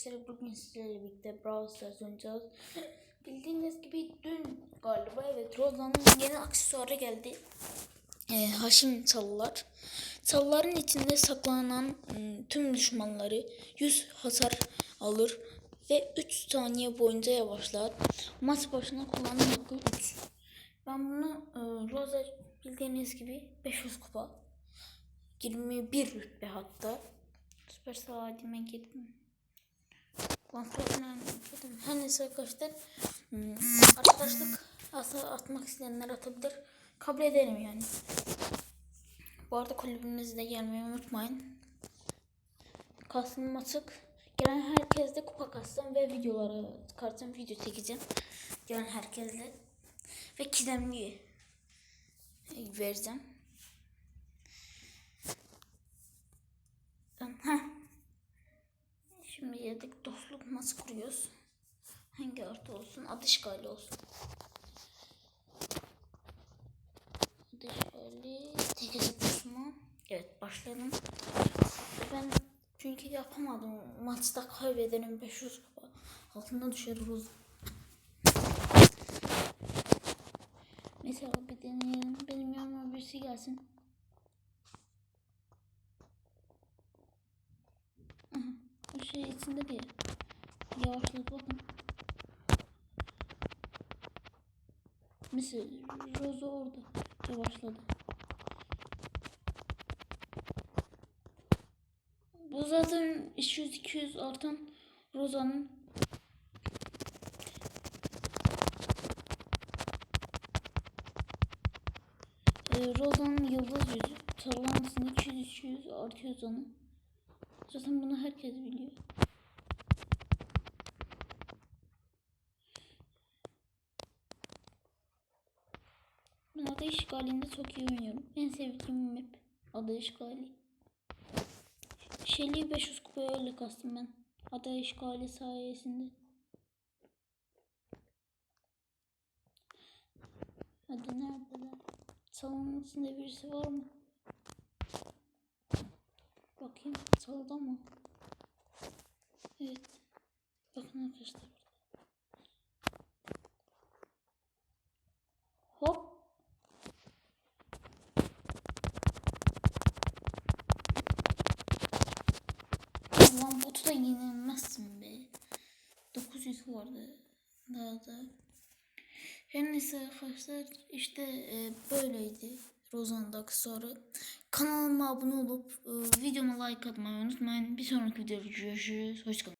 arkadaşlar bugün sizlerle birlikte Brawl Stars oynayacağız. Bildiğiniz gibi dün galiba evet Rozan'ın yeni aksesuarı geldi. Ee, Haşim çalılar. Çalıların içinde saklanan ım, tüm düşmanları 100 hasar alır ve 3 saniye boyunca yavaşlar. Maç başına kullanım hakkı 3. Ben bunu e, Rosa bildiğiniz gibi 500 kupa 21 rütbe hatta. Süper saadime girdim. Profesyonel girdim. Her neyse arkadaşlar. hmm, Arkadaşlık asa atmak isteyenler atabilir. Kabul ederim yani. Bu arada kulübümüze de gelmeyi unutmayın. Kasım açık. Gelen herkesle kupa kassam ve videoları çıkartacağım. Video çekeceğim. Gelen herkesle. Ve kidemli vereceğim. Maç kuruyoruz. Hangi artı olsun? Adı işgali olsun. Adı işgali. Tek hesaplaşma. Evet başladım. Ben çünkü yapamadım. Maçta kaybedelim 500 kupa. Altına düşeriz. Mesela bir deneyelim. Benim yanıma birisi gelsin. O şey içinde değil. Yavaşladı bakın. Mesela Rosa orada yavaşladı. Bu zaten 200-200 artan Rosa'nın Ee, Rosa'nın yıldız yüzü Tarlansın 200-200 artıyor canı. Zaten bunu herkes biliyor. Ben ada işgalinde çok iyi oynuyorum. En sevdiğim map ada işgali. Shelly'i 500 kupaya öyle kastım ben. Ada işgali sayesinde. Hadi neredeler? Salonun içinde birisi var mı? Bakayım salda mı? Evet. Bakın arkadaşlar. Hop. Da yenilmezsin be. 900 vardı. Daha da. Her neyse arkadaşlar işte e, böyleydi Rozan'ın aksesuarı. Kanalıma abone olup e, videoma like atmayı unutmayın. Bir sonraki videoda görüşürüz. Hoşçakalın.